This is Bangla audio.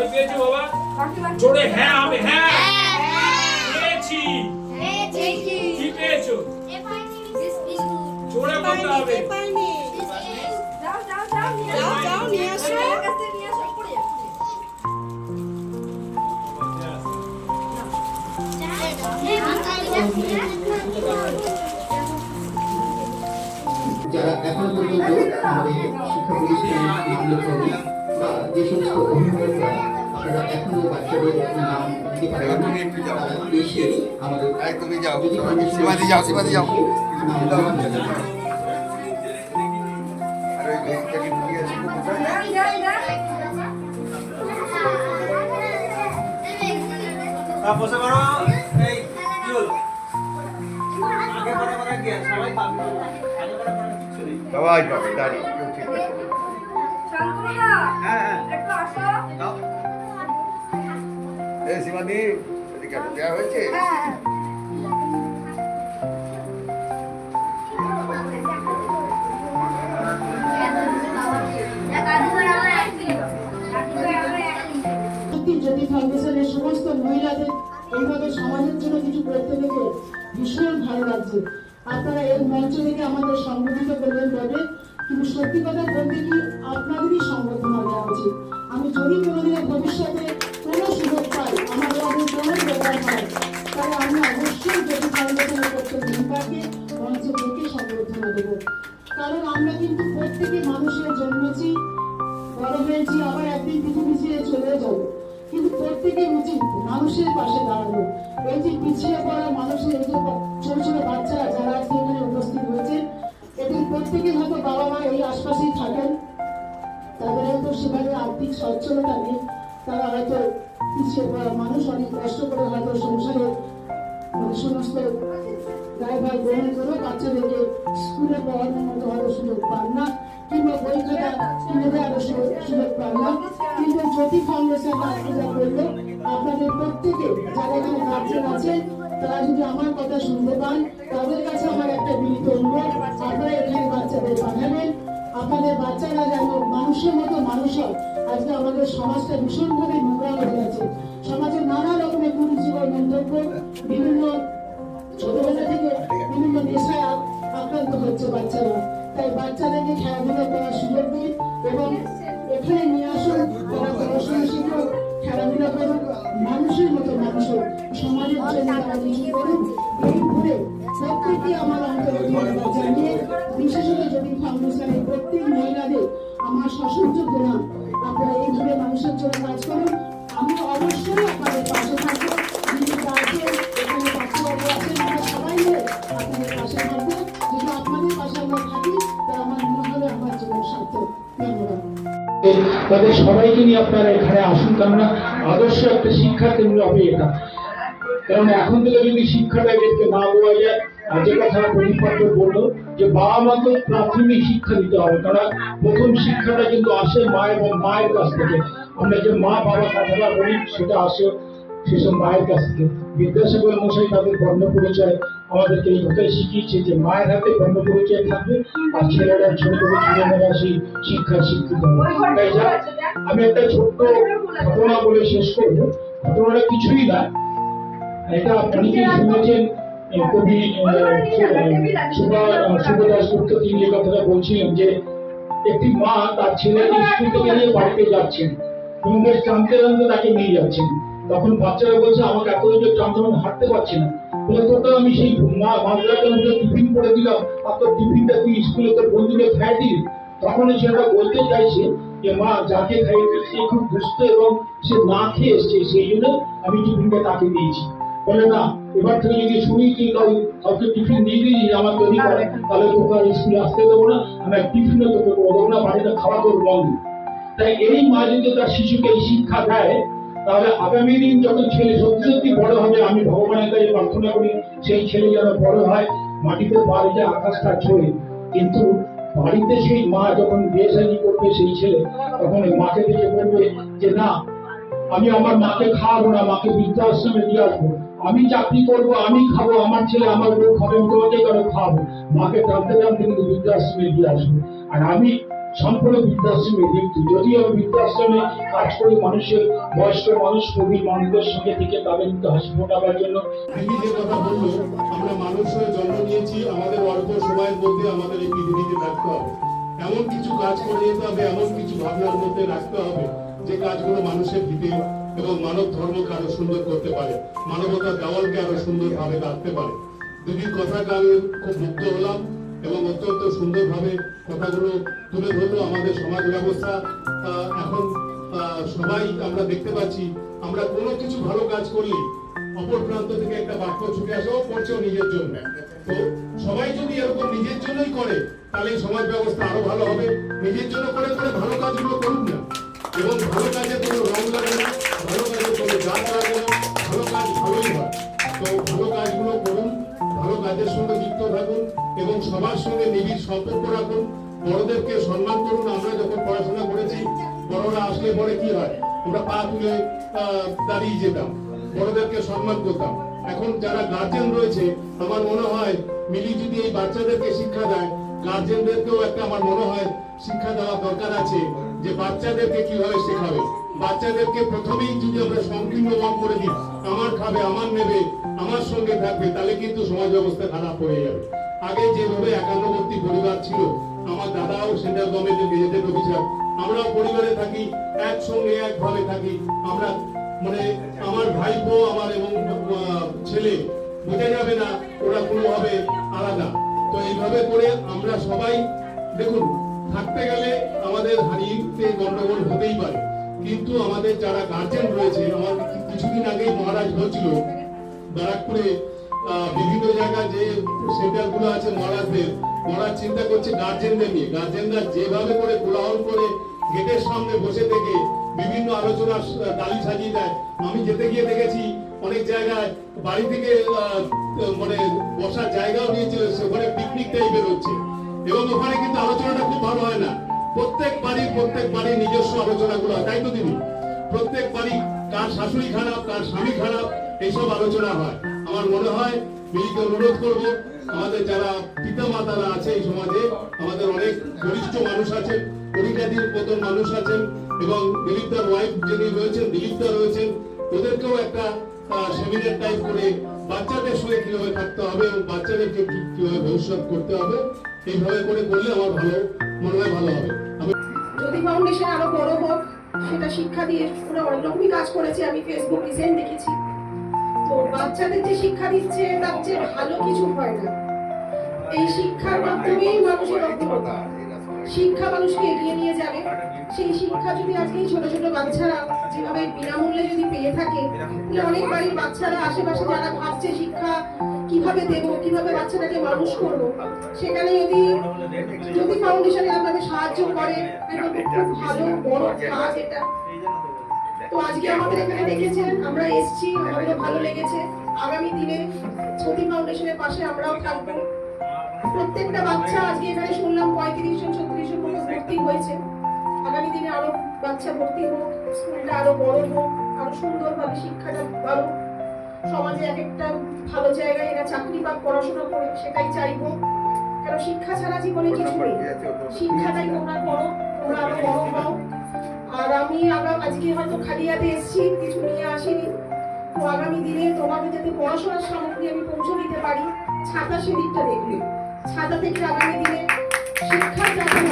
ভয় পেয়েছ বাবা। জোরে হ্যাঁ আমি হ্যাঁ। পেয়েছি। কি পেয়েছ? জোরে বলতে হবে। যারা এখনও পর্যন্ত আমাদের শিক্ষা প্রতিষ্ঠানে যে সমস্ত অভিভাবকরা আপনারা এখনও বাচ্চাদের নাম দিতে। তারা এসে আমাদের তুমি যাও। সীমাদি যাও সীমাদি যাও। বসে এই কি হলো? আগে সবাই পাবে আগে কিছু নেই। সবাই পাবে দাঁড়িয়ে সীমাদি এদিকে আসো। হয়েছে? হ্যাঁ, ফাউন্ডেশনের সমস্ত মহিলাদের এইভাবে সমাজের জন্য কিছু করতে দেখে ভীষণ ভালো লাগছে। আপনারা এই মঞ্চ থেকে আমাদের সংগঠিত করলেন তবে কিন্তু সত্যি কথা বলতে কি আপনাদেরই সংবর্ধনা দেওয়া উচিত। আমি যদি কোনোদিনের ভবিষ্যতে কোনো সুযোগ পাই, আমার গ্রামে কোনো দরকার হয়, তাহলে আমি অবশ্যই জ্যোতি ফাউন্ডেশনের পক্ষে মেম্বারকে মঞ্চে ডেকে সংবর্ধনা দেবো। কারণ আমরা কিন্তু প্রত্যেকে মানুষের জন্মেছি, বড় হয়েছি, আবার একদিন পৃথিবী ছেড়ে চলে যাব। কিন্তু প্রত্যেকের উচিত মানুষের পাশে দাঁড়ানো। এই যে পিছিয়ে পড়া মানুষের, এই যে ছোট ছোট বাচ্চারা যারা আজকে এখানে উপস্থিত হয়েছে, এদের প্রত্যেকের হয়তো বাবা মা তাদের হয়তো সেখানে আর্থিক সচ্ছলতা নেই। তারা হয়তো মানুষ অনেক কষ্ট করে হয়তো সংসারে মানে সমস্ত ড্রাইভার করে বাচ্চাদেরকে স্কুলে পড়ানোর সুযোগ পান না সুযোগ পান না। কিন্তু আপনাদের প্রত্যেকে যারা তারা যদি আমার কথা শুনতে পান, তাদের কাছে আমার একটা বিনীত অনুরোধ, আপনারা এখানে বাচ্চাদের পাঠাবেন। আপনাদের বাচ্চারা যেন মানুষের মতো মানুষ আজকে আমাদের সমাজটা ভীষণভাবে নোংরা হয়ে গেছে। সমাজে নানা রকমের কুরুচিকর মন্তব্য, বিভিন্ন ছোটবেলা থেকে বিভিন্ন নেশায় আক্রান্ত হচ্ছে বাচ্চারা। তাই বাচ্চাদেরকে খেলাধুলা করার সুযোগ দিন এবং এখানে নিয়ে আসুন তারা পড়াশোনা শিখুক খেলাধুলা করুক মানুষের মতো মানুষ হোক, সমাজের জন্য তারা কিছু এই ঘুরে প্রত্যেকে আমার অন্তরে জানিয়ে, বিশেষত যদি ফাউন্ডেশনের প্রত্যেক মহিলাদের আমার সশস্ত্র প্রণাম, আপনারা এইভাবে মানুষের জন্য কাজ করুন, আমি অবশ্যই আপনাদের পাশে থাকব। তাদের সবাইকে নিয়ে আপনারা এখানে আসুন, কেননা আদর্শ একটা শিক্ষা কেন্দ্র হবে এটা। কারণ এখন থেকে যদি শিক্ষাটা এদেরকে না দেওয়া যায়, আর যে কথা প্রদীপপাত্র বলল, যে বাবা মাকে প্রাথমিক শিক্ষা দিতে হবে কারণ প্রথম শিক্ষাটা কিন্তু আসে মা এবং মায়ের কাছ থেকে। আমরা যে মা বাবা কথাটা বলি, সেটা আসে সেসব মায়ের কাছ থেকে। বিদ্যাসাগর মশাই তাদের বর্ণ পরিচয় আমাদেরকে এই শিখিয়েছে যে মায়ের হাতে বর্ণ পরিচয় থাকবে আর ছেলেরা ছোট ছোট ছেলেমেয়েরা সেই শিক্ষায় শিক্ষিত তাই যা, আমি একটা ছোট্ট ঘটনা বলে শেষ করব। ঘটনাটা কিছুই না। এটা অনেকেই শুনেছেন কবি সুভাষ গুপ্ত তিনি এই কথাটা বলছিলেন যে একটি মা তার ছেলেকে স্কুল থেকে নিয়ে বাড়িতে যাচ্ছেন। এবং বেশ টানতে টানতে তাকে নিয়ে যাচ্ছেন। তখন বাচ্চারা বলছে আমাকে এত জোর আমি হাঁটতে পারছি না। বলে তোকে আমি সেই মা টিফিন করে দিলাম আর তোর টিফিনটা তুই স্কুলে তোর বন্ধুকে খাই দিলি তখন সেটা বলতে চাইছে যে মা যাকে খাইয়েছে সে খুব দুষ্ট এবং সে না খেয়ে এসছে সেই জন্য আমি টিফিনটা তাকে দিয়েছি। বলে না এবার থেকে যদি শুনি তুই কাউকে টিফিন দিয়ে দিই আমার তৈরি করে তাহলে তোকে আর স্কুলে আসতে দেবো না আমি টিফিনও তোকে দেবো না বাড়িতে খাওয়া তোর বন্ধ। তাই এই মা যদি তার শিশুকে এই শিক্ষা দেয় তাহলে আগামী দিন যখন ছেলে সত্যি সত্যি বড় হবে, আমি ভগবানের কাছে প্রার্থনা করি, সেই ছেলে যেন বড় হয়, মাটিতে বাড়িতে আকাশটা ছোঁয়ে কিন্তু বাড়িতে সেই মা যখন বিয়ে করবে, সেই ছেলে তখন ওই মাকে দেখে বলবে যে, না, আমি আমার মাকে খাওয়াবো না, মাকে বৃদ্ধাশ্রমে দিয়ে আসব। আমি চাকরি করব, আমি খাব, আমার ছেলে আমার বউ খাবে তোমাকে কেন খাওয়াবো। মাকে টানতে টানতে কিন্তু বৃদ্ধাশ্রমে দিয়ে আসব। আর আমি সম্পূর্ণ বৃদ্ধাশ্রমে যদিও আমি বৃদ্ধাশ্রমে কাজ করি, মানুষের বয়স্ক মানুষ প্রবীণ মানুষদের সঙ্গে থেকে তাদের কিন্তু হাসি ফোটাবার জন্য। যে কথা বলল আমরা মানুষ হয়ে জন্ম নিয়েছি, আমাদের অল্প সময়ের মধ্যে আমাদের এই পৃথিবীতে থাকতে হবে। এমন কিছু কাজ করে যেতে হবে, এমন কিছু ভাবনার মধ্যে রাখতে হবে, যে কাজগুলো মানুষের ভিতে এবং মানব ধর্মকে আরও সুন্দর করতে পারে, মানবতার দেওয়ালকে আরও সুন্দরভাবে রাখতে পারে। দিদির কথাকে আমি খুব মুগ্ধ হলাম এবং অত্যন্ত সুন্দরভাবে কথাগুলো তুলে ধরলো আমাদের সমাজ ব্যবস্থা। এখন সবাই আমরা দেখতে পাচ্ছি, আমরা কোনো কিছু ভালো কাজ করলে অপর প্রান্ত থেকে একটা বাক্য ছুটে আসে, ও করছে ও নিজের জন্য। তো সবাই যদি এরকম নিজের জন্যই করে, তাহলে সমাজ ব্যবস্থা আরও ভালো হবে। নিজের জন্য করে করে ভালো কাজগুলো আসলে পরে কি হয়? আমরা পা তুলে দাঁড়িয়ে যেতাম, বড়দেরকে সম্মান করতাম। এখন যারা গার্জেন রয়েছে, আমার মনে হয় মিলি যদি এই বাচ্চাদেরকে শিক্ষা দেয় গার্জেনদেরকেও একটা আমার মনে হয় শিক্ষা দেওয়া দরকার আছে যে বাচ্চাদেরকে কীভাবে শেখাবে। বাচ্চাদেরকে প্রথমেই যদি আমরা সংকীর্ণ করে দিই, আমার খাবে, আমার নেবে, আমার সঙ্গে থাকবে, তাহলে কিন্তু সমাজ ব্যবস্থা খারাপ হয়ে যাবে। আগে যেভাবে একান্নবর্তী পরিবার ছিল, আমার দাদাও সেন্ট্রাল গভর্নমেন্টের গেজেটেড অফিসার আমরাও পরিবারে থাকি, একসঙ্গে একভাবে থাকি। আমরা মানে আমার ভাইপো, আমার এবং ছেলে, বোঝা যাবে না ওরা কোনোভাবে আলাদা। তো এইভাবে করে আমরা সবাই, দেখুন, থাকতে গেলে আমাদের হারিয়ে গন্ডগোল হতেই পারে। কিন্তু আমাদের যারা গার্জেন রয়েছে, আমার কিছুদিন আগেই মহারাজ হয়েছিল ব্যারাকপুরে বিভিন্ন জায়গায় যে সেন্টারগুলো আছে মহারাজদের মহারাজ চিন্তা করছে গার্জেনদের নিয়ে। গার্জেনরা যেভাবে করে কোলাহল করে গেটের সামনে বসে থেকে বিভিন্ন আলোচনার স- ডালি সাজিয়ে দেয়। আমি যেতে গিয়ে দেখেছি অনেক জায়গায় বাড়ি থেকে মানে বসার জায়গাও নিয়েছিল সেখানে পিকনিক টাইপের হচ্ছে। এবং ওখানে কিন্তু আলোচনাটা খুব ভালো হয় না। প্রত্যেক বাড়ির প্রত্যেক বাড়ির নিজস্ব আলোচনাগুলো হয়, তাই তো দিদি? প্রত্যেক বাড়ি কার শাশুড়ি খারাপ, কার স্বামী খারাপ, এইসব আলোচনা হয়। আমার মনে হয় মিলিকে অনুরোধ করব, আমাদের যারা পিতা মাতারা আছে এই সমাজে, আমাদের অনেক বরিষ্ঠ মানুষ আছেন পরিজাতির মতন মানুষ আছেন, এবং দিলীপদার ওয়াইফ যিনি রয়েছেন, দিলীপদা রয়েছেন, ওদেরকেও একটা সেমিনার টাইপ করে বাচ্চাদের সঙ্গে কীভাবে থাকতে হবে এবং বাচ্চাদেরকে কীভাবে ভবিষ্যৎ করতে হবে, এইভাবে করে করলে আমার ভালো, মনে হয় ভালো হবে। যদি ফাউন্ডেশন আরও বড় হোক, সেটা শিক্ষা দিয়ে ওরা অনেক কাজ করেছে, আমি ফেসবুক ডিজাইন দেখেছি। বাচ্চাদের যে শিক্ষা দিচ্ছে, তার চেয়ে ভালো কিছু হয় না। এই শিক্ষার মাধ্যমেই মানুষের অগ্রগতি শিক্ষা মানুষকে এগিয়ে নিয়ে যাবে। সেই শিক্ষা যদি আজকে ছোট ছোট বাচ্চারা যেভাবে বিনামূল্যে যদি পেয়ে থাকে, তাহলে অনেক বাড়ির বাচ্চারা আশেপাশে যারা ভাবছে শিক্ষা কীভাবে দেব, কীভাবে বাচ্চাটাকে মানুষ করব, সেখানে যদি যদি ফাউন্ডেশন এরকমভাবে সাহায্য করে খুব ভালো, বড় কাজ এটা। তো আজকে আমাদের এখানে দেখেছেন, আমরা এসেছি আমাদেরও ভালো লেগেছে। আগামী দিনে ছোটি ফাউন্ডেশনের পাশে আমরাও থাকব। প্রত্যেকটা বাচ্চা আজকে এখানে শুনলাম পঁয়ত্রিশ জন, ছত্রিশ জন ভর্তি হয়েছে। আগামী দিনে আরও বাচ্চা ভর্তি হোক, স্কুলটা আরও বড় হোক, আরও সুন্দরভাবে শিক্ষাটা ভালো, সমাজে এক একটা ভালো জায়গায় এরা চাকরি বা পড়াশোনা করে, সেটাই চাইব। কারণ শিক্ষা ছাড়া জীবনে কিছু নেই। শিক্ষাটাই তোমরা করো, তোমরা আরও বড় হও। আর আমি, আমরা আজকে হয়তো খালি হাতে এসেছি, কিছু নিয়ে আসিনি। তো আগামী দিনে তোমাদের যাতে পড়াশোনার সামগ্রী আমি পৌঁছে দিতে পারি, ছাতা সেদিকটা দেখবে। ছাতা থেকে আগামী দিনে শিক্ষা যাতে